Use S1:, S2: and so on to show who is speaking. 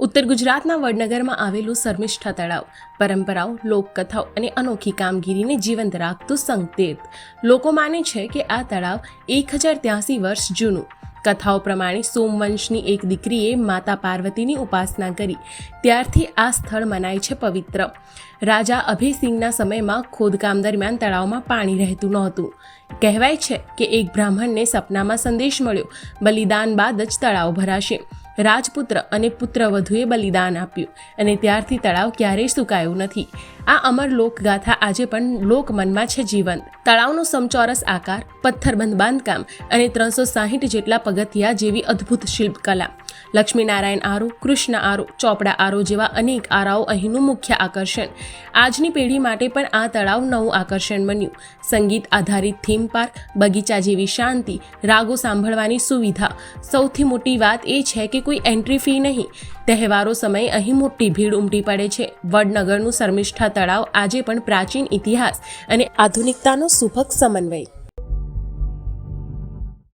S1: ઉત્તર ગુજરાતના વડનગરમાં આવેલું શર્મિષ્ઠા તળાવ, પરંપરાઓ, લોકકથાઓ અને અનોખી કામગીરીને જીવંત રાખતું સંકેત. લોકો માને છે કે આ તળાવ એક હજાર ત્યાસી વર્ષ જૂનું. કથાઓ પ્રમાણે સોમવંશની એક દીકરીએ માતા પાર્વતીની ઉપાસના કરી. ત્યારથી આ સ્થળ મનાય છે પવિત્ર. રાજા અભયસિંહના સમયમાં ખોદકામ દરમિયાન તળાવમાં પાણી રહેતું નહોતું. કહેવાય છે કે એક બ્રાહ્મણને સપનામાં સંદેશ મળ્યો. બલિદાન બાદ જ તળાવ ભરાશે. રાજપુત્ર અને પુત્રવધુએ બલિદાન આપ્યું અને ત્યારથી તળાવ ક્યારેય સુકાયું નથી. આ અમર લોકગાથા આજે પણ લોકમનમાં છે જીવંત. તળાવનો સમચોરસ આકાર, પથ્થરબંધ બાંધકામ અને ત્રણસો સાહીઠ જેટલા પગથિયા જેવી અદ્ભુત શિલ્પકલા. લક્ષ્મીનારાયણ આરો, કૃષ્ણ આરો, ચોપડા આરો જેવા અનેક આરાઓ અહીંનું મુખ્ય આકર્ષણ. આજની પેઢી માટે પણ આ તળાવ નવું આકર્ષણ બન્યું. સંગીત આધારિત થીમ પાર્ક બગીચા જેવી શાંતિ, રાગો સાંભળવાની સુવિધા. સૌથી મોટી વાત એ છે કે કોઈ એન્ટ્રી ફી નહીં. તહેવારો સમયે અહીં મોટી ભીડ ઉમટી પડે છે. વડનગરનું શર્મિષ્ઠા તળાવ આજે પણ પ્રાચીન ઇતિહાસ અને આધુનિકતાનો સુભગ સમન્વય.